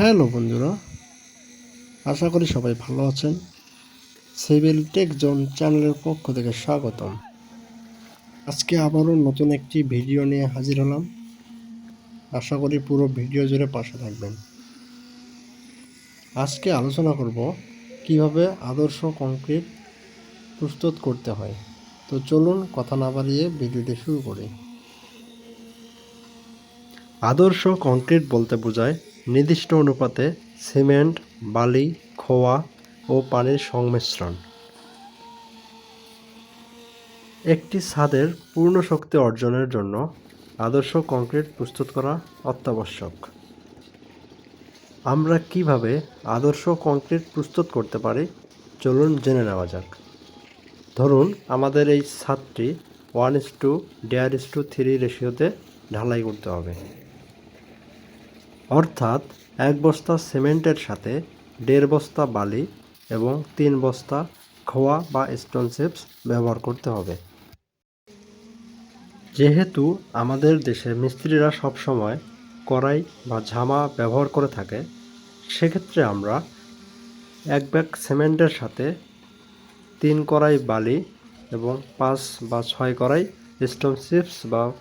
Hello বন্ধুরা, আশা করি সবাই ভালো আছেন। সিভিল টেক জোন চ্যানেলের পক্ষ থেকে স্বাগতম। আজকে আবারও নতুন একটি ভিডিও নিয়ে হাজির হলাম। আশা করি পুরো ভিডিও জুড়ে পাশে থাকবেন। আজকে আলোচনা করব কীভাবে আদর্শ কংক্রিট প্রস্তুত করতে হয়। তো চলুন কথা না বাড়িয়ে ভিডিওটি শুরু করি। আদর্শ কংক্রিট বলতে বোঝায় নির্দিষ্ট অনুপাতে সিমেন্ট, বালি, খোয়া ও পানির সংমিশ্রণ। একটি ছাদের পূর্ণ শক্তি অর্জনের জন্য আদর্শ কংক্রিট প্রস্তুত করা অত্যাবশ্যক। আমরা কীভাবে আদর্শ কংক্রিট প্রস্তুত করতে পারি? চলুন জেনে নেওয়া যাক। ধরুন, আমাদের এই ছাদটি one is to there is to, three রেশিওতে ঢালাই করতে হবে। অর্থাৎ এক বস্তা সিমেন্টের সাথে দেড় বস্তা বালি এবং তিন বস্তা খোয়া বা স্টোন চিপস ব্যবহার করতে হবে। যেহেতু আমাদের দেশে মিস্ত্রিরা সবসময় কড়াই বা ঝামা ব্যবহার করে থাকে, সেক্ষেত্রে আমরা এক ব্যাগ সিমেন্টের সাথে তিন কড়াই বালি এবং পাঁচ বা ছয় কড়াই স্টোন চিপস বা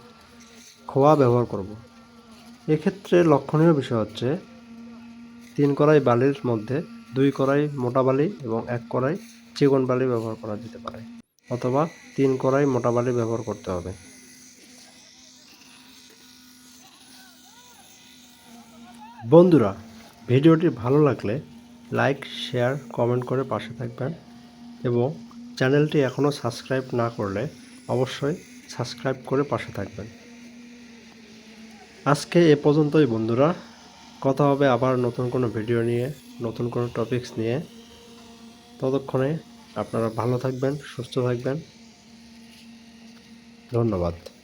খোয়া ব্যবহার করব। এক্ষেত্রে লক্ষণীয় বিষয় হচ্ছে, তিন কড়াই বালির মধ্যে দুই কড়াই মোটা বালি এবং এক কড়াই চিকন বালি ব্যবহার করা যেতে পারে, অথবা তিন কড়াই মোটা বালি ব্যবহার করতে হবে। বন্ধুরা, ভিডিওটি ভালো লাগলে লাইক, শেয়ার, কমেন্ট করে পাশে থাকবেন এবং চ্যানেলটি এখনও সাবস্ক্রাইব না করলে অবশ্যই সাবস্ক্রাইব করে পাশে থাকবেন। আজকে এ পর্যন্তই বন্ধুরা। কথা হবে আবার নতুন কোনো ভিডিও নিয়ে, নতুন কোনো টপিকস নিয়ে। ততক্ষণে আপনারা ভালো থাকবেন, সুস্থ থাকবেন। ধন্যবাদ।